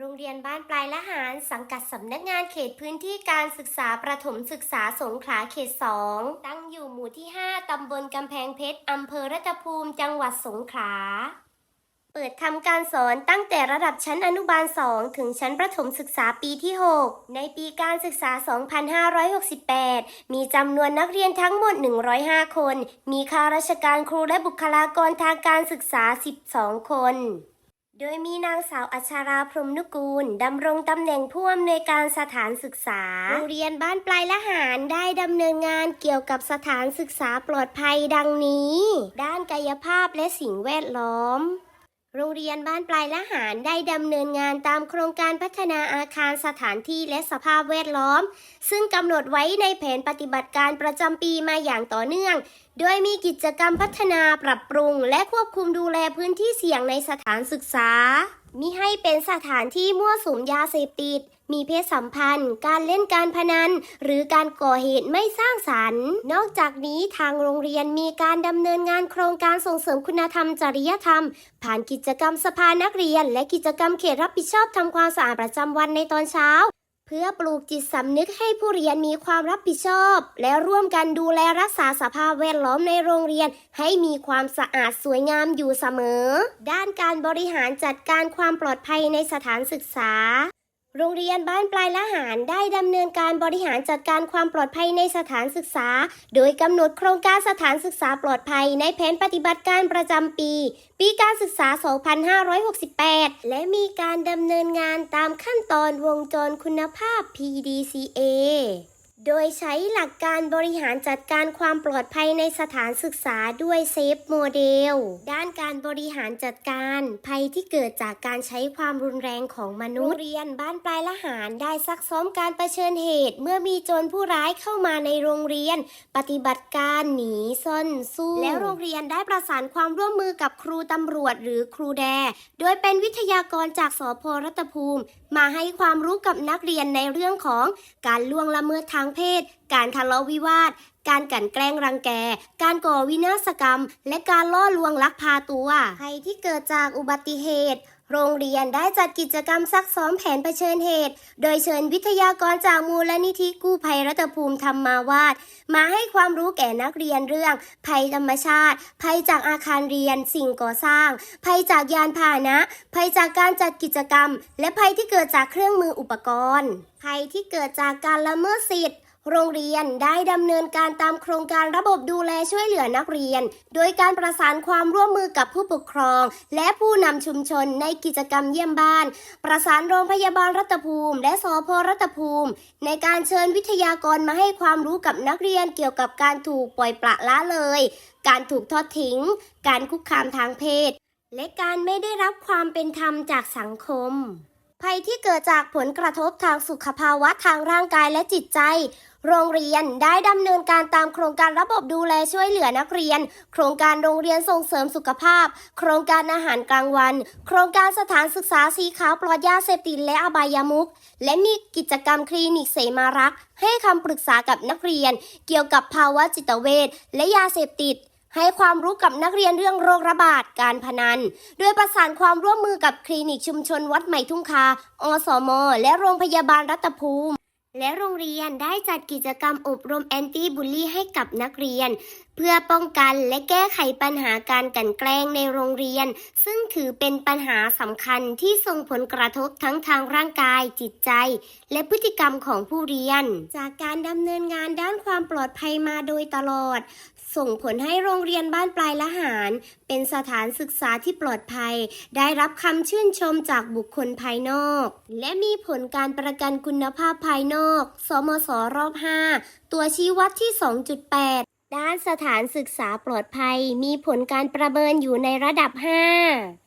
โรงเรียนบ้านปลายละหาร สังกัดสำนักงานเขตพื้นที่การศึกษาประถมศึกษาสงขลาเขต 2 ตั้งอยู่หมู่ที่ 5 ตำบลกำแพงเพชร อำเภอรัตภูมิ จังหวัดสงขลา เปิดทำการสอนตั้งแต่ระดับชั้นอนุบาล 2 ถึงชั้นประถมศึกษาปีที่ 6 ในปีการศึกษา 2568 มีจำนวนนักเรียนทั้งหมด 105 คน มีข้าราชการครูและบุคลากรทางการศึกษา 12 คน โดยมีนางสาวอัชราพรมนุกูล ดำรงตำแหน่งผู้อำนวยการสถานศึกษา โรงเรียนบ้านปลายละหารได้ดำเนินงานเกี่ยวกับสถานศึกษาปลอดภัยดังนี้ ด้านกายภาพและสิ่งแวดล้อม โรงเรียนบ้านปลายละหารได้ดำเนินงานตามโครงการพัฒนาอาคารสถานที่และสภาพแวดล้อม ซึ่งกำหนดไว้ในแผนปฏิบัติการประจำปีมาอย่างต่อเนื่อง โดยมีกิจกรรมพัฒนาปรับปรุง และควบคุมดูแลพื้นที่เสี่ยงในสถานศึกษา มิให้เป็นสถานที่มั่วสุมยาเสพติด มีเพศสัมพันธ์ การเล่นการพนัน หรือการก่อเหตุไม่สร้างสรรค์ นอกจากนี้ทางโรงเรียนมีการดำเนินงานโครงการส่งเสริมคุณธรรมจริยธรรม ผ่านกิจกรรมสภานักเรียน และกิจกรรมเขตรับผิดชอบทำความสะอาดประจำวันในตอนเช้า เพื่อปลูกจิตสำนึกให้ผู้เรียนมีความรับผิดชอบ และร่วมกันดูแลรักษาสภาพแวดล้อมในโรงเรียน ให้มีความสะอาดสวยงามอยู่เสมอ ด้านการบริหารจัดการความปลอดภัยในสถานศึกษา โรงเรียนบ้านปลายละหารได้ดำเนินการบริหารจัดการความปลอดภัยในสถานศึกษา โดยกำหนดโครงการสถานศึกษาปลอดภัยในแผนปฏิบัติการประจำปี ปีการศึกษา 2568 และมีการดำเนินงานตามขั้นตอนวงจรคุณภาพ PDCA โดยใช้หลักการบริหารจัดการความปลอดภัยในสถานศึกษาด้วยเซฟโมเดล ด้านการบริหารจัดการภัยที่เกิดจากการใช้ความรุนแรงของมนุษย์โรงเรียนบ้านปลายละหารได้ซักซ้อมการรเผชิญเหตุเมื่อมีโจรผู้ร้ายเข้ามาในโรงเรียน ปฏิบัติการหนีซ่อนสู้ แล้วโรงเรียนได้ประสานความร่วมมือกับครูตำรวจหรือครูแด โดยเป็นวิทยากรจากสพรัตภูมิ มาให้ความรู้กับนักเรียนในเรื่องของการล่วงละเมิดทางเพศ การทะเลาะวิวาท การกลั่นแกล้งรังแก การก่อวินาศกรรม และการล่อลวงลักพาตัวภัยที่เกิดจากอุบัติเหตุ โรงเรียนได้จัดกิจกรรมซักซ้อมแผนเผชิญเหตุ โดยเชิญวิทยากรจากมูลนิธิกู้ภัยรัตภูมิธรรมาวาสมาให้ความรู้แก่นักเรียนเรื่อง ภัยธรรมชาติ ภัยจากอาคารเรียน สิ่งก่อสร้าง ภัยจากยานพาหนะ ภัยจากการจัดกิจกรรม และภัยที่เกิดจากเครื่องมืออุปกรณ์ ภัยที่เกิดจากการละเมิดสิทธิ โรงเรียนได้ดำเนินการตามโครงการระบบดูแลช่วยเหลือนักเรียน โดยการประสานความร่วมมือกับผู้ปกครอง และผู้นำชุมชนในกิจกรรมเยี่ยมบ้าน ประสานโรงพยาบาลรัตภูมิ และสพรัตภูมิ ในการเชิญวิทยากรมาให้ความรู้กับนักเรียนเกี่ยวกับการถูกปล่อยปละละเลย การถูกทอดทิ้ง การคุกคามทางเพศ และการไม่ได้รับความเป็นธรรมจากสังคม ภัยที่เกิดจากผลกระทบทางสุขภาวะทางร่างกายและจิตใจ โรงเรียนได้ดำเนินการตามโครงการระบบดูแลช่วยเหลือนักเรียน โครงการโรงเรียนส่งเสริมสุขภาพ โครงการอาหารกลางวัน โครงการสถานศึกษาสีขาวปลอดยาเสพติดและอบายามุขและมีกิจกรรมคลินิกเสมารัก ให้คำปรึกษากับนักเรียน เกี่ยวกับภาวะจิตเวชและยาเสพติด ให้ความรู้กับนักเรียนเรื่องโรคระบาดการพนัน โดยประสานความร่วมมือกับคลินิกชุมชนวัดใหม่ทุ่งคา อสม และโรงพยาบาลรัตภูมิ และโรงเรียนได้จัดกิจกรรมอบรมแอนตี้บูลลี่ให้กับนักเรียนเพื่อป้องกันและแก้ไขปัญหาการกันแกล้งในโรงเรียน ซึ่งถือเป็นปัญหาสำคัญที่ส่งผลกระทบทั้งทางร่างกาย จิตใจ และพฤติกรรมของผู้เรียน จากการดำเนินงานด้านความปลอดภัยมาโดยตลอด ส่งผลให้โรงเรียนบ้านปลายละหาร เป็นสถานศึกษาที่ปลอดภัย ได้รับคำชื่นชมจากบุคคลภายนอก และมีผลการประกันคุณภาพภายนอก สมสรอบ 5 ตัวชี้วัดที่ 2.8 ด้านสถานศึกษาปลอดภัยมีผลการประเมินอยู่ในระดับ 5